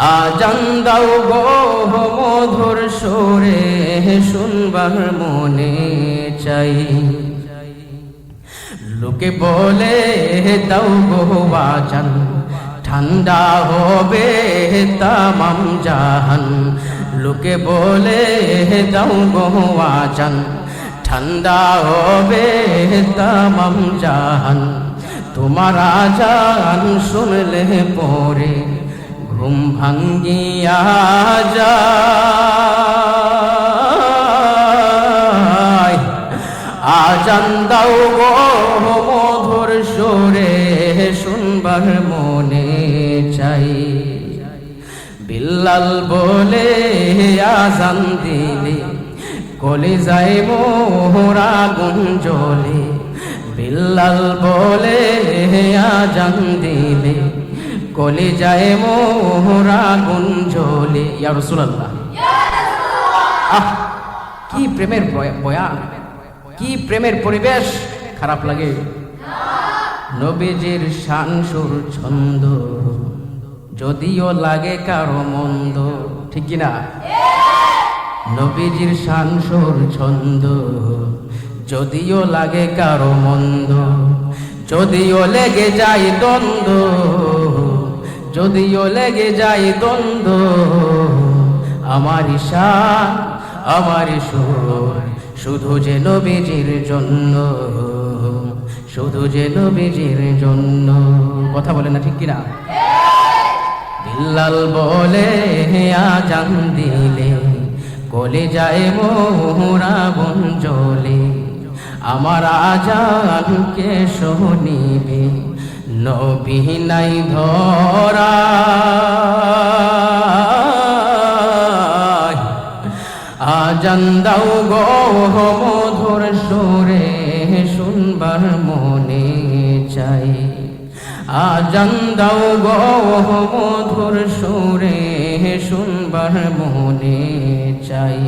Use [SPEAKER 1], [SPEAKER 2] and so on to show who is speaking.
[SPEAKER 1] আজান দাও গো মধুর সুরে শুনবার মনে চাই। লোকে বলে দাও গো আজান, ঠান্ডা হবে তামাম জাহান। লোকে বলে দাও গো আজান, ঠান্ডা হবে তামাম জাহান। তোমার আজান শুনলে পরে ঘুম ভাঙ্গিয়া যায়। আজান দাও গো মধুর সুরে, শুনবার মনে চাই। বিল্লাল বলে, আজান দিলে কলে যায় মোহরা গুঞ্জলে বিল্লাল বলে, আজান দিলে কলে যায় মোহরা গুঞ্জলে। ইয়া রাসূলুল্লাহ। আহ, কি প্রেমের বয়া- বয়ান। কি প্রেমের পরিবেশ। খারাপ লাগে। নবীজির শান, সুর, ছন্দ। যদিও লাগে কারও মন্দ। ঠিক কি না নবীজির শান, সুর, ছন্দ। যদিও লাগে কারও মন্দ। যদিও লেগে যায় দ্বন্দ্ব। যদিও লেগে যায় দ্বন্দ্ব আমার ঈশান আমার সুর, শুধু যে নবীজির জন্য, শুধু যে নবীজির জন্য। কথা বলে না ঠিক কিনা? বিল্লাল বলে আজান দিলে, কলে যায় মোহরা বঞ্জলে আমার আজানকে শোনিবে। নবী নাই ধরা। আজান দাও গো মধুর সুরে, শুনবার মনে চাই। আজান দাও গো মধুর সুরে, শুনবার মনে চাই।